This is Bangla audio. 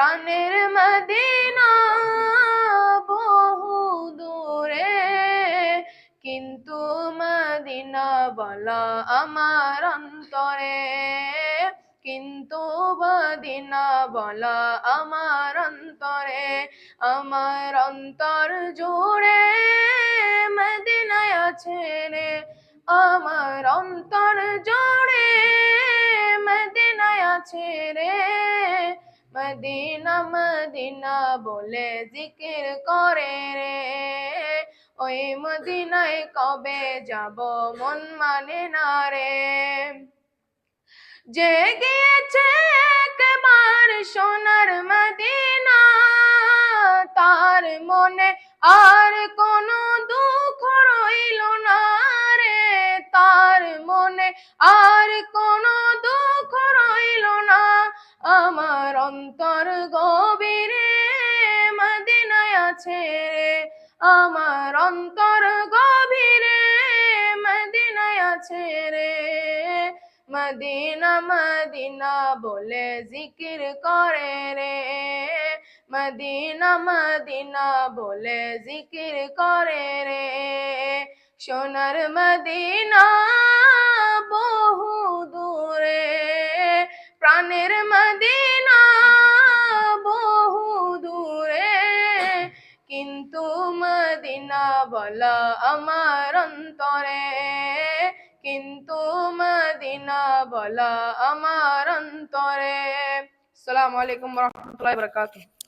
প্রাণের মদিনা বহু দূরে। কিন্তু মদিনা বলা আমার অন্তরে। কিন্তু মদিনা বলা আমার অন্তরে। আমার অন্তর জোরে মদিনায় আছে রে। আমার অন্তর জোড়ে মদিনায় আছে রে। মদিনা মদিনা বলে জিকির করে রে। ওই মদিনায় কবে যাব মন মানে না রে। যে গিয়েছে একবার সোনার মদিনা, তার মনে আর কোনো দুঃখ রইল না রে। তার মনে আর কোনো দুঃখ রইল না। আমার অন্তর গভীরে মদিনায় আছে। আমার অন্তর গভীরে মদিনায় আছে রে। মদিনা মদিনা বলে জিকির করে রে। মদিনা মদিনা বলে জিকির করে রে। সোনার মদিনা বহু দূরে কিন্তু মদিনা বলা আমার অন্তরে। কিন্তু মদিনা বলা আমার অন্তরে। আসসালামু আলাইকুম রহমতুল্লাহ বরকাতুহ।